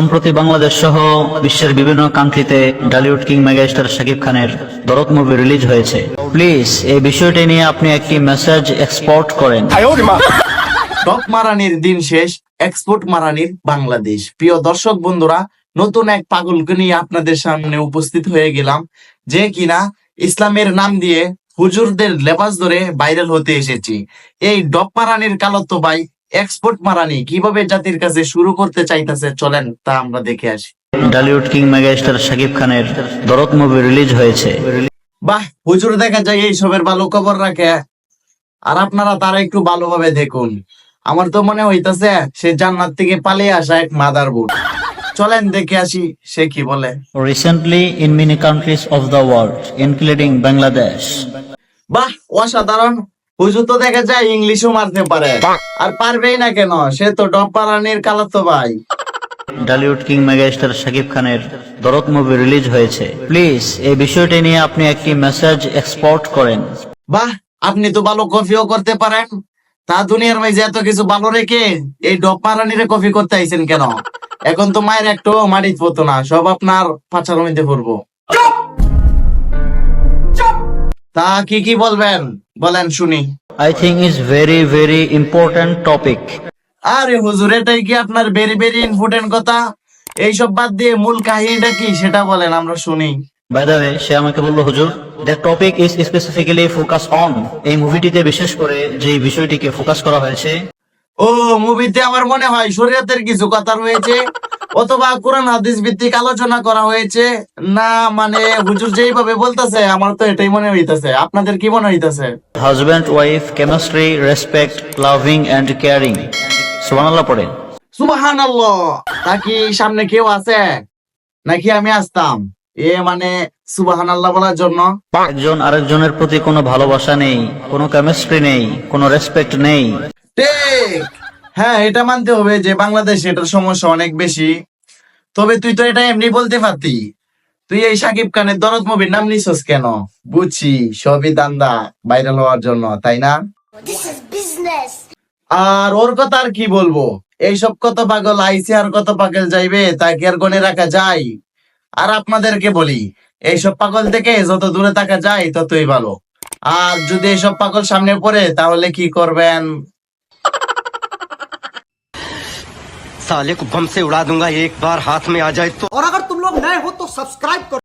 সম্প্রতি বাংলাদেশ সহ বিশ্বের বিভিন্ন কান্ট্রিতে ডালিউড কিং মেগাস্টার শাকিব খানের দরদ মুভি রিলিজ হয়েছে। প্লিজ এই বিষয়টি নিয়ে আপনি একটি মেসেজ এক্সপোর্ট করেন। টপ মারানির দিন শেষ এক্সপোর্ট মারানির বাংলাদেশ। প্রিয় দর্শক বন্ধুরা, নতুন এক পাগলকে নিয়ে আপনাদের সামনে উপস্থিত হয়ে গেলাম, যে কিনা ইসলামের নাম দিয়ে হুজুরদের লেবাস ধরে ভাইরাল হতে এসেছি। এই ডপ মারানির কালত্ব ভাই এক্সপোর্ট মারানি কীভাবে জাতির কাছে শুরু করতে চাইতেছে চলেন তা আমরা দেখে আসি। ডালিউড কিং মেগাস্টার শাকিব খানের দরদ মুভি রিলিজ হয়েছে। বাহ হুজুর দেখা যায় এইসবের ভালো খবর রাখে। আর আপনারা তারা একটু ভালোভাবে দেখুন। আমার তো মনে হইতাছে সে জান্নাত থেকে পালিয়ে আসা এক মাদার বোন। চলেন দেখে আসি সে কি বলে। Recently in many countries of the world including Bangladesh বাহ অসাধারণ। হুজুর তো দেখা যায় ইংলিশও মারতে পারে। আর পারবেই না কেন? সে তো ডপারানির কালাতো ভাই। ডালিউড কিং মেগাস্টার শাকিব খানের দরদ মুভি রিলিজ হয়েছে। প্লিজ এই বিষয়টি নিয়ে আপনি একটি মেসেজ এক্সপোর্ট করেন। বাহ আপনি তো ভালো কফিও করতে পারেন। তা দুনিয়ার মাঝে এত কিছু ভালো রেখে এই ডপারানিরে কফি করতে আইছেন কেন? এখন তো মায়ের একটু মাটিত পড়তো না সব আপনার পাচার মধ্যে পড়ব। তা কি কি বলবেন? বলেন শুনি। I think is very very important topic. আরে হুজুর এটাই কি আপনার ভেরি ভেরি ইম্পর্টেন্ট কথা? এইসব বাদ দিয়ে মূল কাহিনীটা কি সেটা বলেন আমরা শুনি। By the way, সে আমাকে বলল হুজুর the topic is specifically focus on এই মুভিটিতে বিশেষ করে যে বিষয়টিকে ফোকাস করা হয়েছে ও মুভিতে আমার মনে হয় শরীয়তের কিছু কথা রয়েছে। অথবা কোরআন হাদিস ভিত্তিক আলোচনা করা হয়েছে। না মানে হুজুর যেইভাবে বলতেছে আমার তো এটাই মনে হইতাছে। আপনাদের কি মনে হইতাছে? Husband wife chemistry respect loving and caring সুবহানাল্লাহ পড়ে সুবাহান তা কি সামনে কেউ আছে? নাকি আমি আসতাম? এ মানে সুবাহান আল্লাহ বলার জন্য। একজন আরেকজনের প্রতি কোনো ভালোবাসা নেই কোনো কেমিস্ট্রি নেই কোনো রেসপেক্ট নেই। ঠিক। হ্যাঁ এটা মানতে হবে যে বাংলাদেশে এটার সমস্যা অনেক বেশি। তবে তুই তো এটা এমনি বলতে পারতি। তুই এই সাকিব খানের দরদ মুভির নাম নিছস কেন? বুঝছি সবই দান্দা ভাইরাল হওয়ার জন্য তাই না. আর ওর কথা আর কি বলব? এইসব কত পাগল আইসি আর কত পাগল যাইবে তা কি আর গনে রাখা যায়। আর আপনাদেরকে বলি এইসব পাগল থেকে যত দূরে থাকা যায় ততই ভালো। আর যদি এইসব পাগল সামনে পড়ে তাহলে কি করবেন? साले को बम से उड़ा दूँगा, एक बार हाथ में आ जाए तो। और अगर तुम लोग नए हो तो सब्सक्राइब करो।